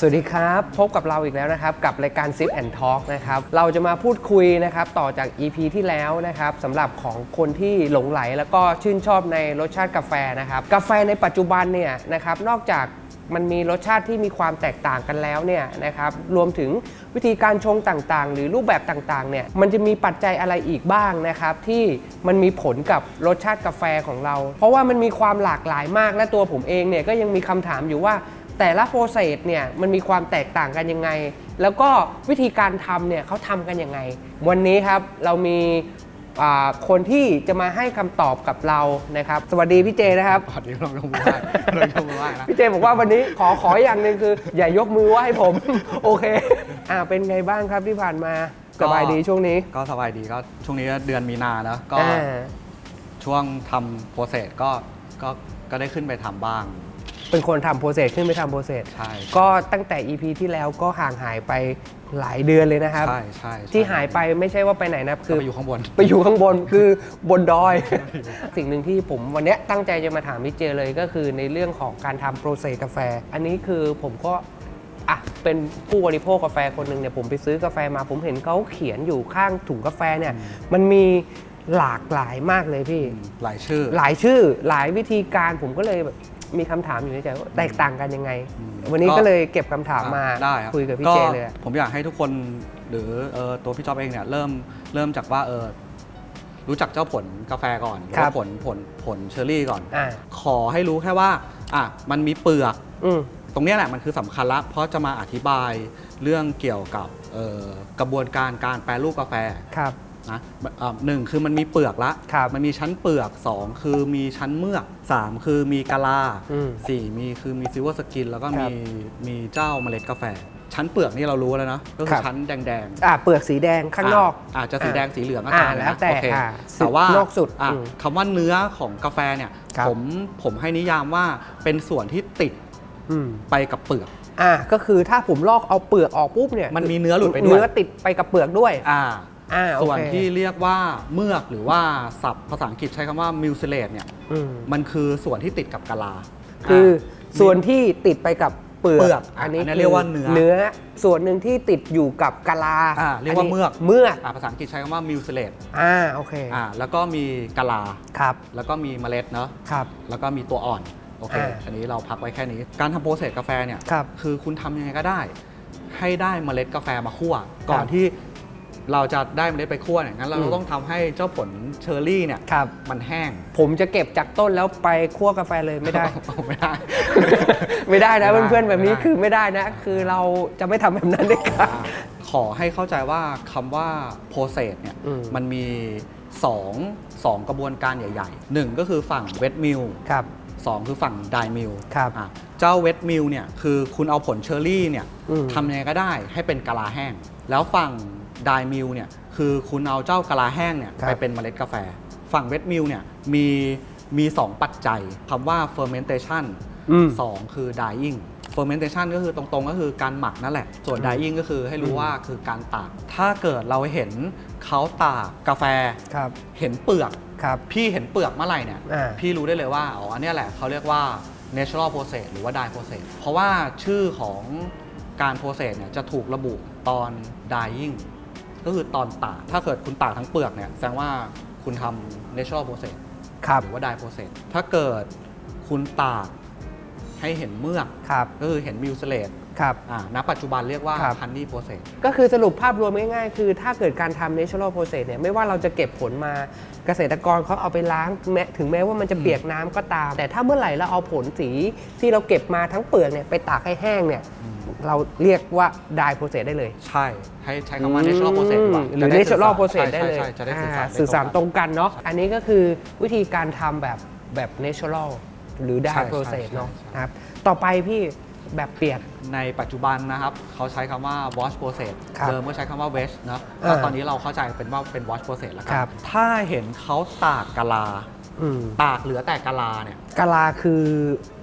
สวัสดีครับ พบกับเราอีกแล้วนะครับ กับรายการ Sip and Talk นะครับ เราจะมาพูดคุยนะครับ ต่อจาก EP ที่แล้วนะครับสำหรับของคนที่หลงไหล แล้วก็ชื่นชอบในรสชาติกาแฟนะครับ กาแฟในปัจจุบันเนี่ยนะครับนอกจากมันมีรสชาติที่มีความแตกต่างกันแล้วเนี่ยนะครับรวมถึงวิธีการชงต่างๆ หรือรูปแบบต่างๆเนี่ยมันจะมีปัจจัยอะไรอีกบ้างนะครับ ที่มันมีผลกับรสชาติกาแฟของเรา เพราะว่ามันมีความหลากหลายมากและตัวผมเองเนี่ยก็ยังมีคำถามอยู่ว่า แต่ละโปรเซสเนี่ยมันมีความแตกต่างกันยังไง แล้วก็วิธีการทำเนี่ยเขาทำกันยังไง วันนี้ครับเรามีอ่าคนที่จะมาให้คำตอบกับเรานะครับ สวัสดีพี่เจนะครับขอดีลองยกมือไหว้ลองยกมือไหว้นะพี่เจบอกว่าวันนี้ขอขออย่างหนึ่งคือ อย่ายกมือไหว้ผม โอเค อ่าเป็นไงบ้างครับที่ผ่านมาสบายดีช่วงนี้ ก็สบายดีก็ช่วงนี้เดือนมีนาเนอะก็อ่าช่วงทำโปรเซสก็ก็ก็ได้ขึ้นไปทำบ้าง เป็นคนทำโปรเซสขึ้นไปทำโปรเซสใช่ ก็ตั้งแต่ EP ที่แล้วก็ห่างหายไปหลายเดือนเลยนะครับ ใช่ใช่ใช่ที่หายไปไม่ใช่ว่าไปไหนนะก็คือไปอยู่ข้างบน ไปอยู่ข้างบนคือบนดอย สิ่งหนึ่งที่ผมวันเนี้ยตั้งใจจะมาถามพี่เจเลยก็คือในเรื่องของการทำโปรเซสกาแฟ อันนี้คือผมก็อะเป็นผู้บริโภคกาแฟคนหนึ่งเนี่ยผมไปซื้อกาแฟมาผมเห็นเขาเขียนอยู่ข้างถุงกาแฟเนี่ย มันมีหลากหลายมากเลยพี่ หลายชื่อ หลายชื่อหลายวิธีการผมก็เลยแบบ มีคำถามอยู่ในใจว่าแตกต่างกันยังไง อืมวันนี้ก็ก็เลยเก็บคำถามมาได้รับคุยกับพี่ก็เจเลยอะ ผมอยากให้ทุกคนหรือเอ่อตัวพี่จ๊อบเองเนี่ยเริ่มเริ่มจากว่าเออรู้จักเจ้าผลกาแฟก่อนหรือครัว่าบ ผลผลผลเชอร์รี่ก่อน อ่าขอให้รู้แค่ว่าอะมันมีเปลือก อืม ตรงเนี้ยแหละมันคือสำคัญละเพราะจะมาอธิบายเรื่องเกี่ยวกับเอ่อกระบวนการการแปรรูปกาแฟ ครับ นะเอ่อหนึ่งคือมันมีเปลือกละครับมันมีชั้นเปลือก 2 คือมีชั้นเมือก 3 คือมีกะลาอืม4มีคือมีซิลเวอร์สกิน แล้วก็ครัมีบมีเจ้าเมล็ดกาแฟ ชั้นเปลือกนี่เรารู้แล้วนะก็คืครัอบชั้นแดงๆอ่าเปลือกสีแดงข้างนอกอาจจะสีแดงสีเหลืองก็อ่าตามนะแล้วแต่โอเคอ่าแต่ว่านอกสุดอะอืมคำว่าเนื้อของกาแฟเนี่ยครับผมผมให้นิยามว่าเป็นส่วนที่ติดอืมไปกับเปลือกอ่าก็คือถ้าผมลอกเอาเปลือกออกปุ๊บเนี่ยมันมีเนื้อหลุดไปด้วยเนื้อติดไปกับเปลือกด้วยอ่า อ่าโอเค ส่วนที่เรียกว่าเมือกหรือว่าศัพท์ภาษาอังกฤษใช้คำว่ามิวซิเลตเนี่ยอืมมันคือส่วนที่ติดกับกะลาคืออาส่วนที่ติดไปกับเปลือกเปลือกอันนี้อันนี้คืเรียกว่าเนื้อเนื้อ ส่วนหนึ่งที่ติดอยู่กับกะลาอ่าเรียกว่าอันนี้เมือก เมือกอ่าภาษาอังกฤษใช้คำว่ามิวซิเลตอ่าโอเคอ่าแล้วก็มีกะลา ครับแล้วก็มีเมล็ดเนาะครับ แล้วก็มีตัวอ่อน โอเค อ่าอันนี้เราพักไว้แค่นี้ การทำโปรเซสกาแฟเนี่ยครับคือคุณทำยังไงก็ได้ ให้ได้เมล็ดกาแฟมาคั่ว ก่อคนรับที่ เราจะได้เมล็ดไปคั่วเนี่ยงั้นเราอืมต้องทำให้เจ้าผลเชอร์รี่เนี่ยครับ มันแห้ง ผมจะเก็บจากต้นแล้วไปคั่วกาแฟเลยไม่ได้ ไม่ได้ ไม่ได้นะไม่ได้เพื่อนๆแบบนี้ไม่ได้ คือไม่ได้นะ คือเราจะไม่ทำแบบนั้นเด็ดขาด ขอให้เข้าใจว่าคำว่า process เนี่ยอืม มันมี2องสองกระบวนการใหญ่ๆหนึ่งก็คือฝั่ง wet mill ครับ สองคือฝั่ง dry mill ครับอะเจ้า wet mill เนี่ยคือคุณเอาผลเชอร์รี่เนี่ยอืม ทำยังไงก็ได้ให้เป็นกะลาแห้ง แล้วฝั่ง dry mill เนี่ยคือคุณเอาเจ้ากะลาแห้งเนี่ยครับไปเป็นเมล็ดกาแฟ ฝั่ง wet mill เนี่ยมีมี 2 ปัจจัยคำว่า fermentation อืมสองคือ drying fermentation ก็คือตรงๆ ก็คือการหมักนั่นแหละ ส่วน drying ก็คือให้รู้ว่าคือการตาก ถ้าเกิดเราเห็นเขาตากกาแฟครับเห็นเปลือกครับพี่เห็นเปลือกเมื่อไหร่เนี่ยอ่าพี่รู้ได้เลยว่า อ๋อ อันเนี้ยแหละเขาเรียกว่า natural process หรือว่า dye process เพราะว่าชื่อของการ process เนี่ยจะถูกระบุตอน dyeing ก็คือตอนตากถ้าเกิดคุณตากทั้งเปลือกเนี่ยแสดงว่าคุณทำ natural process ครับ หรือว่า dye process ถ้าเกิดคุณตาก ให้เห็นเมือกครับก็คือเห็นมิวเ l เลตครับอ่าณปัจจุบันเรียกว่าครับ honey process ก็คือสรุปภาพรวมง่ายๆ คือถ้าเกิดการทำ natural process เนี่ยไม่ว่าเราจะเก็บผลมาเกษตรกรเขาเอาไปล้างแม้ถึงแม้ว่ามันจะเปียกน้ำก็ตาม แต่ถ้าเมื่อไหร่เราเอาผลสีที่เราเก็บมาทั้งเปลือกเนี่ยไปตากให้แห้งเนี่ยเราเรียกว่า dry process ได้เลย ใช่ ให้ใช้คำว่า natural process ดีกว่าหรือจะได้ natural สื่อสาร process ใช่ได้เลยใช่ใช่จะได้สื่อสารอ่าสื่อสารตรงกันเนาะอันนี้ก็คือวิธีการทำแบบแบบ natural หรือใช่ dry ใช่ process ใช่ เนาะใช่นะครับต่อไปพี่แบบเปียก ในปัจจุบันนะครับ เขาใช้คำว่า wash process ครับเดิมก็ใช้คำว่า wash เนอะอ่าก็ตอนนี้เราเข้าใจเป็นว่าเป็น wash process แล้วกัครับ ถ้าเห็นเขาตากกะลา อืมตากเหลือแต่กะลาเนี่ย กะลาคือ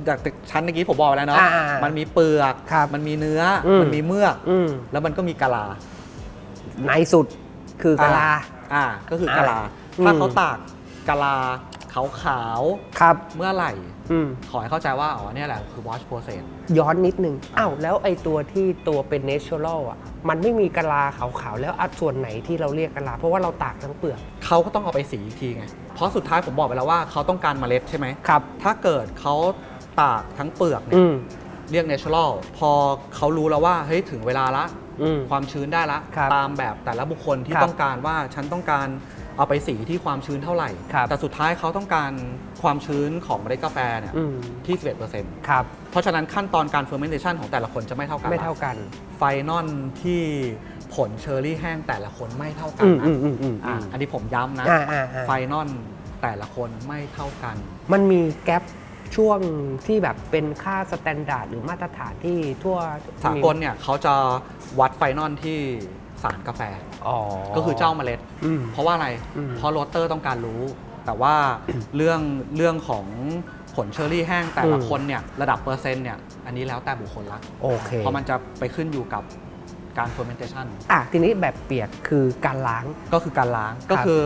จากชั้นเมื่อกี้ผมบอกไปแล้วเนาะ อ่าๆมันมีเปลือก ครับมันมีเนื้ออม มันมีเมือก อืมแล้วมันก็มีกะลาในสุดคือกะลา อ่า ก็คือกะลา อ่าถ้าอืมเขาตากกะลา ขาวครับๆเมื่อไหร่ อืมขอให้เข้าใจว่า อ๋อเนี่ยแหละคือ wash process ย้อนนิดนึง อ้าว แล้วไอตัวที่ตัวเป็น natural อะ มันไม่มีกะลาขาวๆ แล้วอัดส่วนไหนที่เราเรียกกะลา เพราะว่าเราตากทั้งเปลือก เขาก็ต้องเอาไปสีอีกทีไง เพราะสุดท้ายผมบอกไปแล้วว่าเขาต้องการเมล็ดใช่ไหม ครับ ถ้าเกิดเขาตากทั้งเปลือกเนี่อืยมเรียก natural พอเขารู้แล้วว่าเฮ้ยถึงเวลาละ อืม ความชื้นได้ละ ครับตามแบบแต่ละบุคคลที่ครับต้องการว่าฉันต้องการ เอาไปสีที่ความชื้นเท่าไหร่ ครับแต่สุดท้ายเขาต้องการความชื้นของเมล็ดกาแฟเนี่ยอืม ที่ 11%ครับ เพราะฉะนั้นขั้นตอนการ fermentation ของแต่ละคนจะไม่เท่ากันไม่เท่ากันไฟนอลที่ผลเชอร์รี่แห้งแต่ละคนไม่เท่ากัอืนมนะอืมอืมอืมอะอันนี้ผมย้ำนะ อ่าอ่าอ่าไฟนอลแต่ละคนไม่เท่ากัน มันมีแกลบช่วงที่แบบเป็นค่าสแตนดาร์ดหรือมาตรฐานที่ทั่วสากลเนี่ยเขาจะวัดไฟนอลที่ สารกาแฟ อ๋อ ก็คือเจ้าเมล็ด อืมเพราะว่าอะไร อืม เพราะโรสเตอร์ต้องการรู้ แต่ว่าเรื่องเรื่องของผลเชอร์รี่แห้งแต่ละคนเนี่ยระดับเปอร์เซ็นต์เนี่ยอันนี้แล้วแต่บุคคลละโอเคเพราะมันจะไปขึ้นอยู่กับการ fermentation อะทีนี้แบบเปียกคือการล้าง ก็คือการล้างก็คือ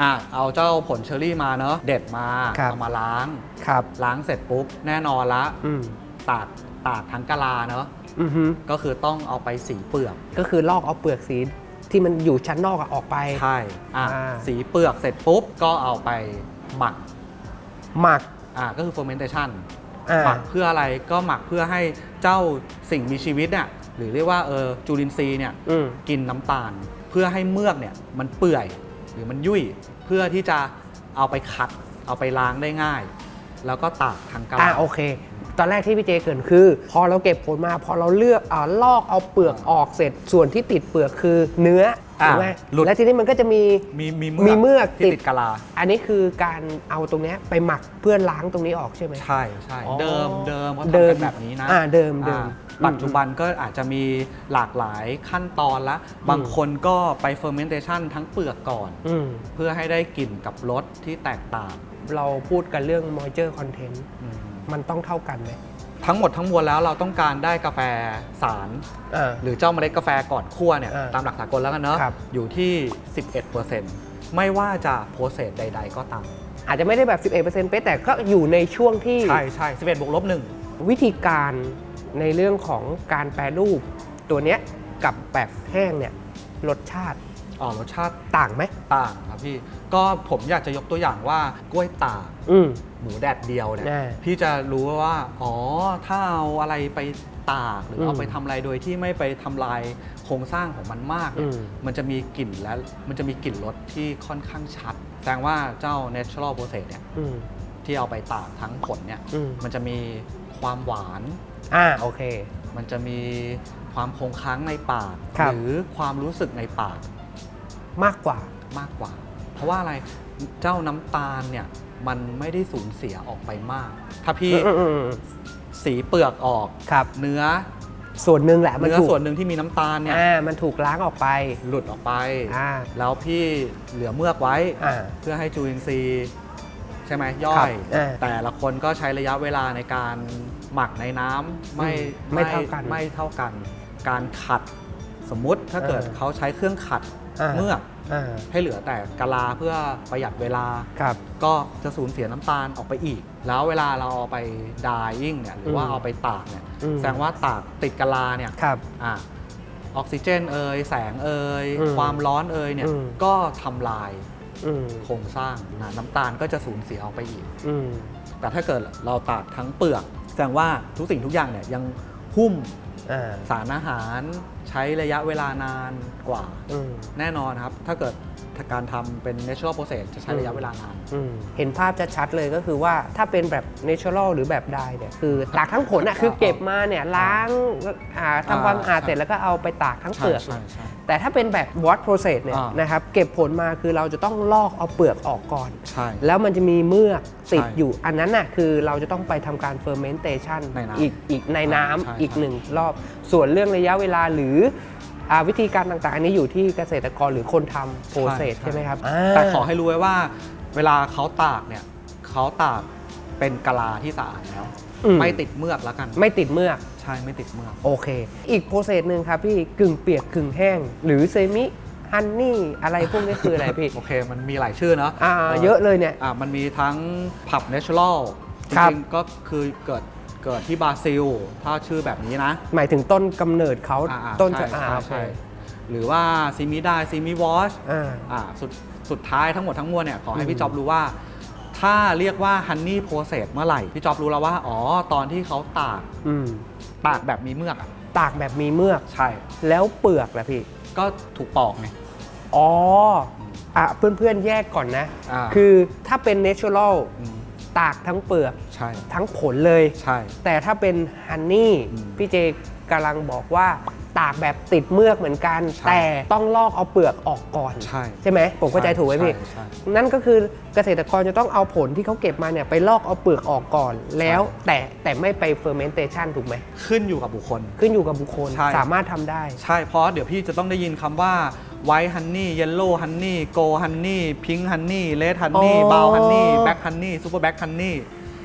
อะเอาเจ้าผลเชอร์รี่มาเนอะเด็ดมาครับ เอามาล้าง ครับ ล้างเสร็จปุ๊บแน่นอนละ อืม ตาก ตากทั้งกะลาเนอะอือฮึก็คือต้องเอาไปสีเปลือกก็คือลอกเอาเปลือกสีที่มันอยู่ชั้นนอกอะออกไป ใช่อะอ่า สีเปลือกเสร็จปุ๊บก็เอาไปหมักหมักอะก็คือ fermentation อ่าหมักเพื่ออะไรก็หมักเพื่อให้เจ้าสิ่งมีชีวิตเนี่ยหรือเรียกว่าเออจุลินทรีย์เนี่ย อืม กินน้ำตาลเพื่อให้เมือกเนี่ยมันเปื่อยหรือมันยุ่ยเพื่อที่จะเอาไปขัด เอาไปล้างได้ง่าย แล้วก็ตากทางกะอ่าลาโอเค ตอนแรกที่พี่เจเกรินคือ พอเราเก็บผลมาพอเราเลือกอ่าลอกเอาเปลือกออกเสร็จ ส่วนที่ติดเปลือกคือเนื้ออ่าถูกไหมหลุด และทีนี้มันก็จะมีมีมีมีเมือกที่ติดติดกะลา อันนี้คือการเอาตรงเนี้ยไปหมักเพื่อล้างตรงนี้ออกใช่ไหม ใช่ใช่อ๋อเดิมเดิมเขาเดิทำมกันแบบนี้นะอ่าเดิมเดิมอ่าปัจจุบันก็อาจจะมีหลากหลายขั้นตอนละ บางคนก็ไป fermentation ทั้งเปลือกก่อน อืม เพื่อให้ได้กลิ่นกับรสที่แตกต่างเราพูดกันเรื่อง moisture content อืม มันต้องเท่ากันไหมทั้งหมดทั้งมวลแล้วเราต้องการได้กาแฟสารอ่าหรือเจ้าเมล็ดกาแฟก่อนคั่วเนี่ยอ่าตามหลักสากลแล้วกันเนอะครับ อยู่ที่ 11%ไม่ว่าจะโปรเซสใด ๆ ก็ตามอาจจะไม่ได้แบบ 11%เป๊ะแต่ก็อยู่ในช่วงที่ ใช่ใช่11บวกลบหนึ่ง วิธีการในเรื่องของการแปรรูปตัวเนี้ยกับแบบแห้งเนี่ยรสชาติ อ๋อรสชาติต่างไหมต่างครับพี่ ก็ผมอยากจะยกตัวอย่างว่ากล้วยตากอืม หมูแดดเดียวเนี่ยแน่พี่จะรู้ว่า อ๋อ ถ้าเอาอะไรไปตากหรือมเอาไปทำอะไรโดยที่ไม่ไปทำลายโครงสร้างของมันมากเนี่ยอืม มันจะมีกลิ่นและมันจะมีกลิ่นรสที่ค่อนข้างชัด แสดงว่าเจ้า natural process เนี่ยอืม ที่เอาไปตากทั้งผลเนี่ยอืม มันจะมีความหวาน อ่าโอเค มันจะมีความคงค้างในปาก ครับ หรือความรู้สึกในปาก มากกว่ามากกว่า เพราะว่าอะไรเจ้าน้ำตาลเนี่ยมันไม่ได้สูญเสียออกไปมาก ถ้าพี่อืมอืมอืมสีเปลือกออกครับ เนื้อส่วนหนึ่งแหละมันเนื้อถูกส่วนหนึ่งที่มีน้ำตาลเนี่ยอ่ามันถูกล้างออกไป หลุดออกไป อ่า แล้วพี่เหลือเมือกไว้ อ่า เพื่อให้จุลินทรีย์ใช่ไหมย่ครัอบย อ่าแต่ละคนก็ใช้ระยะเวลาในการหมักในน้ำไม่ไม่เท่ากันไม่เท่ากัน การขัดสมมุติถ้าเกิดอ่าเขาใช้เครื่องขัดอ่า เมือกอ่าให้เหลือแต่กะลาเพื่อประหยัดเวลาครับก็จะสูญเสียน้ำตาลออกไปอีก แล้วเวลาเราเอาไปดายยิ่งเนี่ยหรือว่าอืมเอาไปตากเนี่ยอืมแสดงว่าตากติดกะลาเนี่ยครับอะออกซิเจนเอ่ยแสงเอ่ยอืมความร้อนเอ่ยเนี่ยอืมก็ทำลายอืมโครงสร้างนะน้ำตาลก็จะสูญเสียออกไปอีกอืมแต่ถ้าเกิดเราตากทั้งเปลือก แสดงว่าทุกสิ่งทุกอย่างเนี่ยยังหุ้มอ่าสารอาหารใช้ระยะเวลานานกว่า อืม แน่นอนครับ ถ้าเกิดการทำเป็น natural process จะใช้ระยะเวลานาน อืมเห็นภาพชัดๆเลยก็คือว่าถ้าเป็นแบบ natural หรือแบบดายเนี่ย คือตากทั้งผลอะคือเก็บมาเนี่ยล้างอ่าทำความสะอาดใช่เสร็จแล้วก็เอาไปตากทั้งใช่เปลือกใช่ใช่แต่ถ้าเป็นแบบ wash process เนี่ยอ่าน นะครับเก็บผลมาคือเราจะต้องลอกเอาเปลือกออกก่อน ใช่ แล้วมันจะมีเมือกติดใช่อยู่ อันนั้นน่ะคือเราจะต้องไปทำการ fermentation ในน้ำอีกอีกในน้ำใช่อีกใช่ หนึ่งรอบ ส่วนเรื่องระยะเวลาหรืออาวิธีการต่างๆ อันนี้อยู่ที่เกษตรกรหรือคนทำโปรเซสใช่ไหมครับแต่าขอให้รู้ไว้ว่า เวลาเขาตากเนี่ยเขาตากเป็นกะลาที่สะอาดแล้วอืมไม่ติดเมือกแล้วกัน ไม่ติดเมือกใช่ไม่ติดเมือกโอเค อีกโปรเซสหนึ่งครับพี่กึ่งเปียกกึ่งแห้ง หรือเซมิฮันนี่อะไรพวกนี้คืออะไรพี่ โอเค มันมีหลายชื่อเนาะอ่าเยอะเลยเนี่ยอ่ามันมีทั้งผับเนเชอรัลจครับริงๆก็คือเกิด เกิดที่บราซิล ถ้าชื่อแบบนี้นะ หมายถึงต้นกำเนิดเขาอ่าๆต้นใช่จะอ่าใช่โอเคใช่หรือว่าซีมิได้ซีมิวอช อ่า อ่าสุดสุดท้ายทั้งหมดทั้งมวลเนี่ยขอให้อืมพี่จ๊อบรู้ว่า ถ้าเรียกว่าฮันนี่โปรเซสเมื่อไหร่ พี่จ๊อบรู้แล้วว่า อ๋อ ตอนที่เขาตากอืม ตากแบบมีเมือกอะตากแบบมีเมือก ใช่ แล้วเปลือกล่ะพี่ ก็ถูกปอกไง อ๋อ อะเพื่อนๆแยกก่อนนะ อ่าคือถ้าเป็นเนเชอรัลอืม ตากทั้งเปลือกใช่ ทั้งผลเลย ใช่ แต่ถ้าเป็นฮันนี่อืมพี่เจกำลังบอกว่าตากแบบติดเมือกเหมือนกัน ใช่แต่ต้องลอกเอาเปลือกออกก่อนใช่ใช่ไหมผมเข้าใจถูกไหมพี่ใช่ใช่ นั่นก็คือเกษตรกรจะต้องเอาผลที่เขาเก็บมาเนี่ยไปลอกเอาเปลือกออกก่อน แล้วแต่แต่ไม่ไปเฟอร์เมนเตชันถูกไหม ขึ้นอยู่กับบุคคล ขึ้นอยู่กับบุคคลใช่ สามารถทำได้ ใช่เพราะเดี๋ยวพี่จะต้องได้ยินคำว่า ไวท์ฮันนี่เยลโล่ฮันนี่โกฮันนี่พิงค์ฮันนี่เลดฮันนี่อ๋อ บาวฮันนี่แบ็คฮันนี่ซูเปอร์แบ็คฮันนี่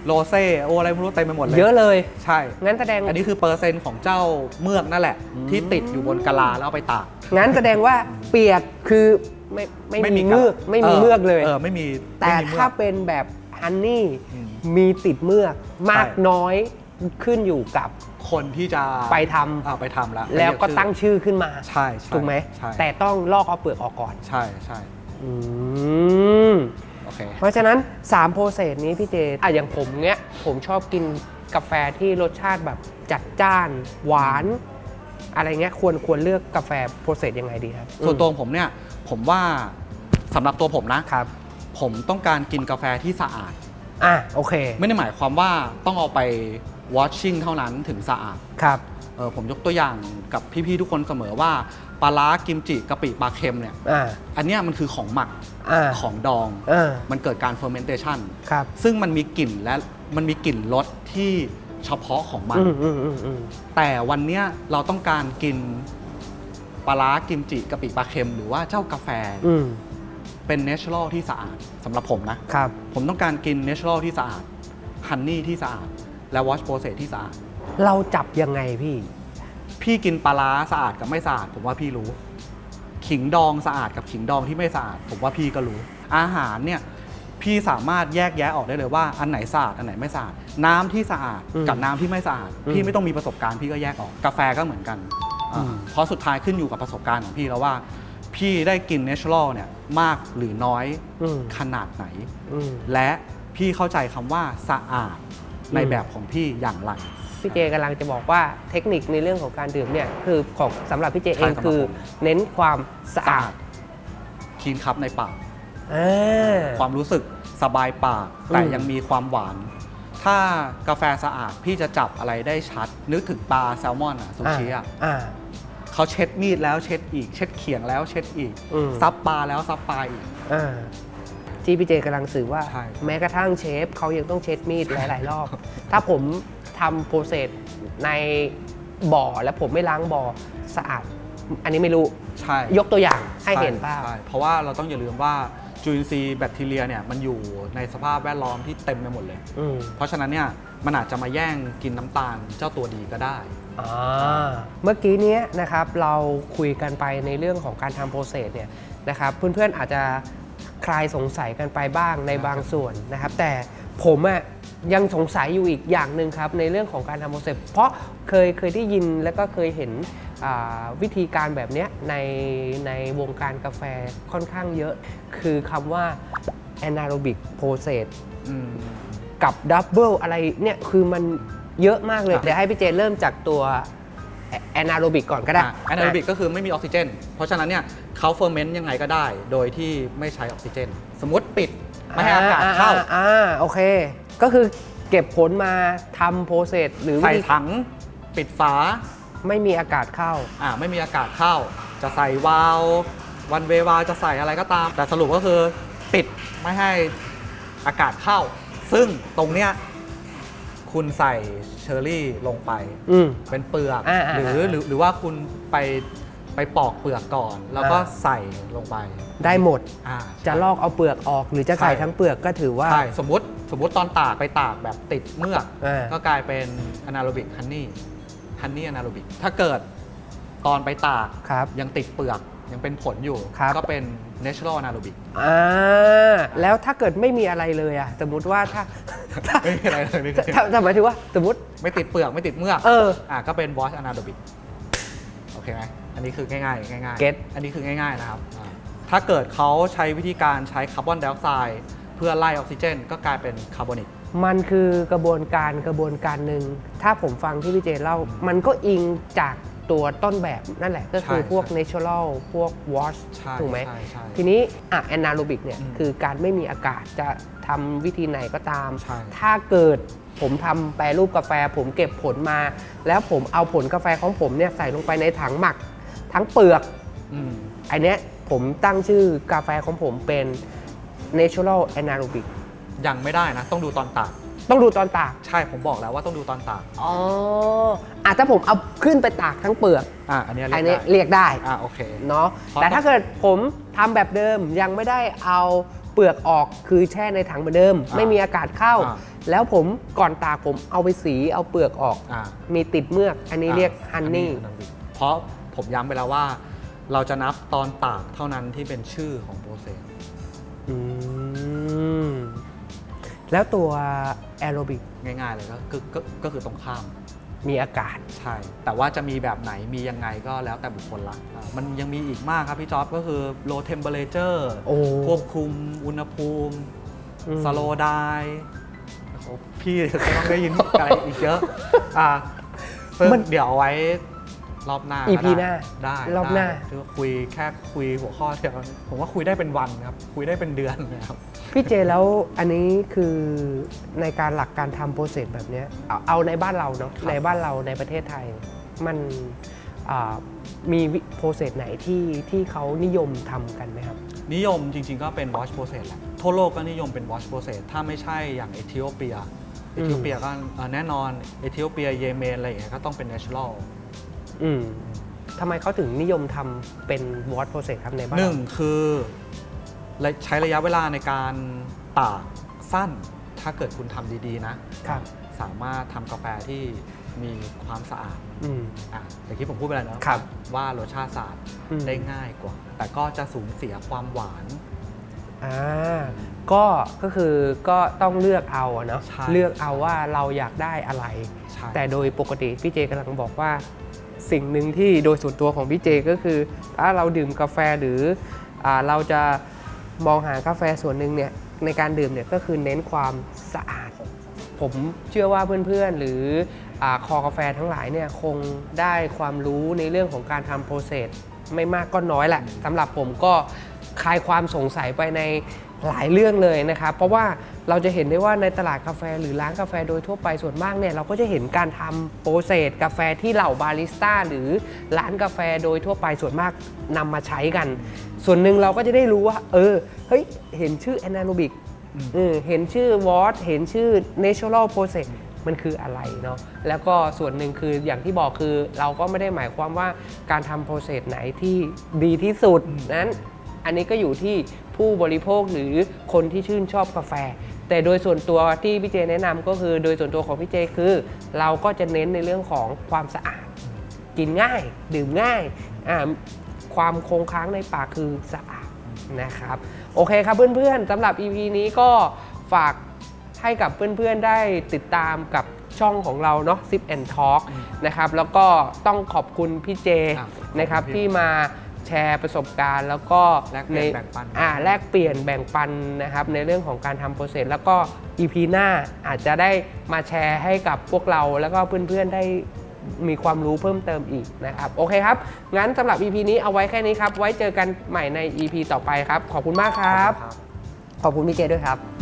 โรเซ่โออะไรไม่รู้เต็มไปหมดเลยเยอะเลย ใช่ งั้นแสดง อันนี้คือเปอร์เซ็นต์ของเจ้าเมือกนั่นแหละ ที่ติดอยู่บนกะลาแล้วเอาไปตาก งั้นแสดงว่าเปียกคือไม่ไม่มีกะเมือกไม่มีเมือกเลย เออไม่มีแต่ไม่มีเมือกถ้าเป็นแบบฮันนี่อืมมีติดเมือกมากใช่ น้อยขึ้นอยู่กับ คนที่จะไปทำอ่าไปทำแล้วแล้วก็ไปเรียชื่อตั้งชื่อขึ้นมาใช่ใช่ถูกไหมใช่แต่ต้องลอกเอาเปลือกออกก่อน ใช่ใช่อืมโอเคเพราะฉะนั้น3โปรเซสนี้พี่เจอะอย่างผมเนี้ยผมชอบกินกาแฟที่รสชาติแบบจัดจ้าน หวาน อะไรเงี้ยควรควรเลือกกาแฟโปรเซสยังไงดีครับส่วนตัวผมเนี่ยผมว่าสำหรับตัวผมนะครับ ผมต้องการกินกาแฟที่สะอาดอะโอเค ไม่ได้หมายความว่าต้องเอาไป washing เท่านั้นถึงสะอาดครับ เออผมยกตัวอย่างกับพี่ๆทุกคนเสมอว่าปลาร้ากิมจิกะปิปลาเค็มเนี่ยอ่า อันเนี้ยมันคือของหมักอ่า ของดองอ่ามันเกิดการ fermentation ครับ ซึ่งมันมีกลิ่นและมันมีกลิ่นรสที่เฉพาะของมัน อืมอืมอืมอืมแต่วันเนี้ยเราต้องการกินปลาร้ากิมจิกะปิปลาเค็ม หรือว่าเจ้ากาแฟอืมเป็นเนเชอรัลที่สะอาดสำหรับผมนะ ครับ ผมต้องการกินเนเชอรัลที่สะอาดฮันนี่ที่สะอาด และวอชโปรเซสที่สะอาด เราจับยังไงพี่ พี่กินปลาร้าสะอาดกับไม่สะอาด ผมว่าพี่รู้ ขิงดองสะอาดกับขิงดองที่ไม่สะอาด ผมว่าพี่ก็รู้ อาหารเนี่ยพี่สามารถแยกแยะออกได้เลยว่าอันไหนสะอาดอันไหนไม่สะอาด น้ำที่สะอาดอืมกับน้ำที่ไม่สะอาด อืมพี่ไม่ต้องมีประสบการณ์พี่ก็แยกออกกาแฟก็เหมือนกันอ่าอืม เพราะสุดท้ายขึ้นอยู่กับประสบการณ์ของพี่แล้วว่า พี่ได้กินเนเชอรัลเนี่ยมากหรือน้อยอืมขนาดไหน อืม และพี่เข้าใจคำว่าสะอาด ในอืมแบบของพี่อย่างไร พี่เจกำลังจะบอกว่าเทคนิคในเรื่องของการดื่มเนี่ยคือของสำหรับพี่เจเองใช่สำหรับคือผมเน้นความสะอาดคีนคับในปากอ่าความรู้สึกสบายปาก แต่อืมยังมีความหวาน ถ้ากาแฟสะอาดพี่จะจับอะไรได้ชัด นึกถึงปลาแซลมอนอะซูชิอะอ่าเขาเช็ดมีดแล้วเช็ดอีก เช็ดเขียงแล้วเช็ดอีกอืมซับปลาแล้วซับปลาอีกอ่า ที่พี่เจกำลังสื่อว่า ใช่แม้กระทั่งเชฟเขายังต้องเช็ดมีดหลาย ๆ รอบ ถ้าผมทำโปรเซสในบ่อแล้วผมไม่ล้างบ่อสะอาด อันนี้ไม่รู้ ใช่ยกตัวอย่างให้เห็นภาพ ใช่เพราะว่าเราต้องอย่าลืมว่าจุลินทรีย์แบคทีเรียเนี่ยมันอยู่ในสภาพแวดล้อมที่เต็มไปหมดเลย อืมเพราะฉะนั้นเนี่ยมันอาจจะมาแย่งกินน้ำตาลเจ้าตัวดีก็ได้ อ่าเมื่อกี้เนี้ยนะครับเราคุยกันไปในเรื่องของการทำโปรเซสเนี่ยนะครับเพื่อนๆอาจจะ คลายสงสัยกันไปบ้างในบางส่วนนะครับ แต่ผมอะยังสงสัยอยู่อีกอย่างหนึ่งครับ ในเรื่องของการทำโปรเซสเพราะเคยเคยได้ยินแล้วก็เคยเห็นอ่าวิธีการแบบเนี้ยในในวงการกาแฟค่อนข้างเยอะ คือคำว่า anaerobic process อืมกับดับเบิลอะไรเนี่ยคือมันเยอะมากเลยครับเดี๋ยวให้พี่เจเริ่มจากตัว แอนาโรบิกก่อนก็ได้แอนาโรบิกก็คือไม่มีออกซิเจน เพราะฉะนั้นเนี่ยเขาเฟอร์เมนต์ยังไงก็ได้ โดยที่ไม่ใช้ออกซิเจน สมมติปิดไม่ให้อากาศเข้าอ่อ่าโอเค ก็คือเก็บผลมาทำโปรเซสหรือใส่วิธีถังปิดฝา ไม่มีอากาศเข้าอ่าไม่มีอากาศเข้า จะใส่วาล์ววันเววาล์วจะใส่อะไรก็ตาม แต่สรุปก็คือปิดไม่ให้อากาศเข้า ซึ่งตรงเนี้ย คุณใส่เชอร์รี่ลงไป อืม เป็นเปลือก อ่าอ่าหรือหรือหรือว่าคุณไปไปปอกเปลือกก่อน แล้วก็อ่า ใส่ลงไปได้หมด อ่า จะลอกเอาเปลือกออก หรือจะใส่ใช่ ทั้งเปลือกก็ถือว่า ใช่สมมติสมมติตอนตากไปตากแบบติดเมือกอ่าก็กลายเป็นอนาโรบิกฮันนี่ฮันนี่อนาโรบิกถ้าเกิดตอนไปตากครับ ยังติดเปลือก ยังเป็นผลอยู่ ครับ ก็เป็น natural anaerobic อ่าแล้วถ้าเกิดไม่มีอะไรเลยอะสมมุติว่าถ้าถ้าไม่มีอะไรเลยนี่คือถ้าถ้าหมายถึงว่าสมมติ ไม่ติดเปลือกไม่ติดเมือกเอออ่าก็เป็น wash anaerobic โอเคไหมอันนี้คือง่ายๆง่ายๆ Get อันนี้คือง่ายๆนะครับอ่าถ้าเกิดเขาใช้วิธีการใช้คาร์บอนไดออกไซด์เพื่อไล่ออกซิเจน ก็กลายเป็นคาร์บอนิก มันคือกระบวนการกระบวนการหนึ่งถ้าผมฟังที่พี่เจเล่า มันก็อิงจาก ตัวต้นแบบนั่นแหละก็คือใช่พวกใช่ natural พวก wash ใช่ถูกไหมใช่ใช่ทีนี้อะ anaerobic เนี่ยอืมคือการไม่มีอากาศจะทำวิธีไหนก็ตามใช่ถ้าเกิดผมทำแปรรูปกาแฟ ผมเก็บผลมา แล้วผมเอาผลกาแฟของผมเนี่ยใส่ลงไปในถังหมัก ทั้งเปลือกอืมอันเนี้ยผมตั้งชื่อกาแฟของผมเป็น natural anaerobic ยังไม่ได้นะ ต้องดูตอนตาก ต้องดูตอนตากใช่ผมบอกแล้วว่าต้องดูตอนตากอ๋ออะถ้าผมเอาขึ้นไปตากทั้งเปลือกอ่าอันเนี้ยอันเรีนี้ยกได้เรียกได้อ่าโอเค เนาะเพราะ แต่ถ้าเกิดผมทำแบบเดิมยังไม่ได้เอาเปลือกออกคือแช่ในถังเหมือนเดิมอ่าไม่มีอากาศเข้า อ่าแล้วผมก่อนตากผมเอาไปสีเอาเปลือกออก อ่ามีติดเมือก อันนี้เรียกฮันนี่ อัเพราะผมย้ำไปแล้วว่า เราจะนับตอนตากเท่านั้นที่เป็นชื่อของโปรเซส อืม แล้วตัว แอโรบิกง่ายๆเลยก็ก็ก็ก็คือตรงข้าม มีอากาศ ใช่ แต่ว่าจะมีแบบไหนมียังไงก็แล้วแต่บุคคลละอ่ามันยังมีอีกมากครับพี่จ๊อบก็คือ low temperature โอ้ควบคุมอุณหภูมิ อืม slow die โอ้โหพี่จะต้องได้ยินอะไรอีกเยอะ อ่าซึ่งมัน เดี๋ยวเอาไว้ รอบหน้า EP ก็หน้าได้รอบหน้าได้คือคุยแค่คุยหัวข้อเดียวผมว่าคุยได้เป็นวันครับ คุยได้เป็นเดือนนะครับ พี่เจแล้วอันนี้คือในการหลักการทำโปรเซสแบบเนี้ยเอาเอาในบ้านเราเนาะครับในบ้านเราในประเทศไทย มันอ่ามีโปรเซสไหนที่ที่เขานิยมทำกันไหมครับ นิยมจริงๆก็เป็น wash process แหละทั่วโลกก็นิยมเป็น wash process ถ้าไม่ใช่อย่างเอธิโอเปียเอธิโอเปียก็เอ่อแน่นอนเอธิโอเปียเยเมนอะไรอย่างเงี้ยก็ต้องเป็น natural อืมทำไมเขาถึงนิยมทำเป็นวอตโปรเซสครับในบ้านหเรานึ่งคือระใช้ระยะเวลาในการตากสั้น ถ้าเกิดคุณทำดีๆ นะ ครับ สามารถทำกาแฟที่มีความสะอาดอืม อะอย่างที่ผมพูดไปแล้วนะครับว่ารสชาติสะอาดอืม ได้ง่ายกว่า แต่ก็จะสูญเสียความหวาน อ่าก็ก็คือก็ต้องเลือกเอาอะเนาะใช่ เลือกเอาว่าเราอยากได้อะไร ใช่แต่โดยปกติพี่เจกำลังบอกว่า สิ่งหนึ่งที่โดยส่วนตัวของพี่เจก็คือ ถ้าเราดื่มกาแฟหรืออเราจะมองหากาแฟส่วนหนึ่งเนี่ยในการดื่มเนี่ยก็คือเน้นความสะอาด ผมเชื่อว่าเพื่อนๆ หรืออคอกาแฟทั้งหลายเนี่ยคงได้ความรู้ในเรื่องของการทำโปรเซสไม่มากก็น้อยแหละสำหรับผมก็คลายความสงสัยไปใน หลายเรื่องเลยนะครับ เพราะว่าเราจะเห็นได้ว่าในตลาดกาแฟหรือร้านกาแฟโดยทั่วไปส่วนมากเนี่ยเราก็จะเห็นการทำโปรเซสกาแฟที่เหล่าบาริสต้าหรือร้านกาแฟโดยทั่วไปส่วนมากนำมาใช้กัน ส่วนหนึ่งเราก็จะได้รู้ว่า เออเฮ้ยเห็นชื่อ anaerobic อืมเออเห็นชื่อ w a t เห็นชื่อ natural process มันคืออะไรเนาะแล้วก็ส่วนหนึ่งคืออย่างที่บอกคือเราก็ไม่ได้หมายความว่าการทำ process ไหนที่ดีที่สุดนั้น อันนี้ก็อยู่ที่ ผู้บริโภคหรือคนที่ชื่นชอบกาแฟ แต่โดยส่วนตัวที่พี่เจแนะนำก็คือ โดยส่วนตัวของพี่เจคือ เราก็จะเน้นในเรื่องของความสะอาด กินง่าย ดื่มง่ายอ่าความคงค้างในปากคือสะอาดนะครับ โอเคครับเพื่อนๆสำหรับ EP นี้ก็ฝากให้กับเพื่อนๆได้ติดตามกับช่องของเราเนาะ Sip and Talk นะครับ แล้วก็ต้องขอบคุณพี่เจอะนะครับขอบคุณพี่ที่มา แชร์ประสบการณ์ แล้วก็แลกเปลี่ยนในแบ่งปัน อ่าแลกเปลี่ยนแบ่งปันนะครับในเรื่องของการทำโปรเซสแล้วก็ EP หน้าอาจจะได้มาแชร์ให้กับพวกเราแล้วก็เพื่อนๆได้มีความรู้เพิ่มเติมอีกนะครับโอเคครับ งั้นสำหรับ EP นี้เอาไว้แค่นี้ครับ ไว้เจอกันใหม่ใน EP ต่อไปครับ ขอบคุณมากครับครับขอบคุณพี่เจด้วยครับ